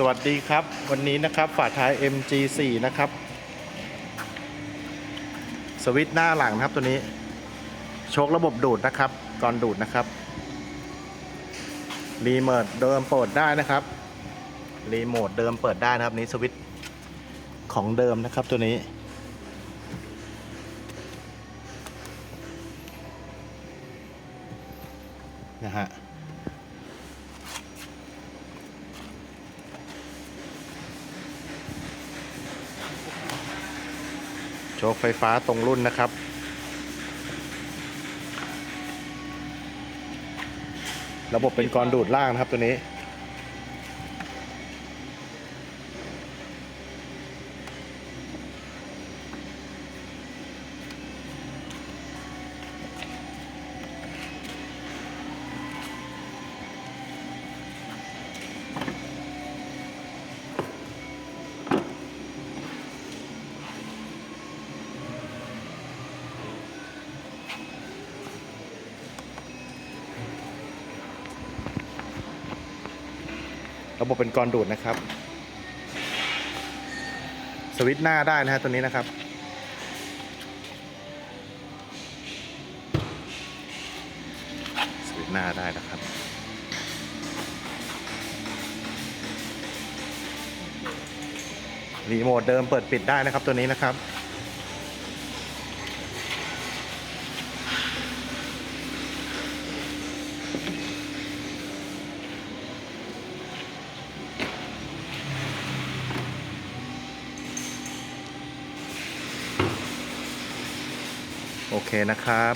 สวัสดีครับ วันนี้นะครับฝาท้าย MG4 นะครับ สวิตช์หน้าหลังนะครับตัวนี้ โชคระบบดูดนะครับ ก่อนดูดนะครับ รีโมทเดิมเปิดได้นะครับ รีโมทเดิมเปิดได้นะครับ นี้สวิตช์ของเดิมนะครับตัวนี้นะฮะ โชคไฟฟ้าตรงรุ่นนะครับ ระบบเป็นกรดูดล่างนะครับตัวนี้ ระบบเป็นกรดูดนะครับ สวิตช์หน้าได้นะฮะตัวนี้นะครับ สวิตช์หน้าได้นะครับรีโมทเดิมเปิดปิดได้นะครับตัวนี้นะครับ โอเคนะครับ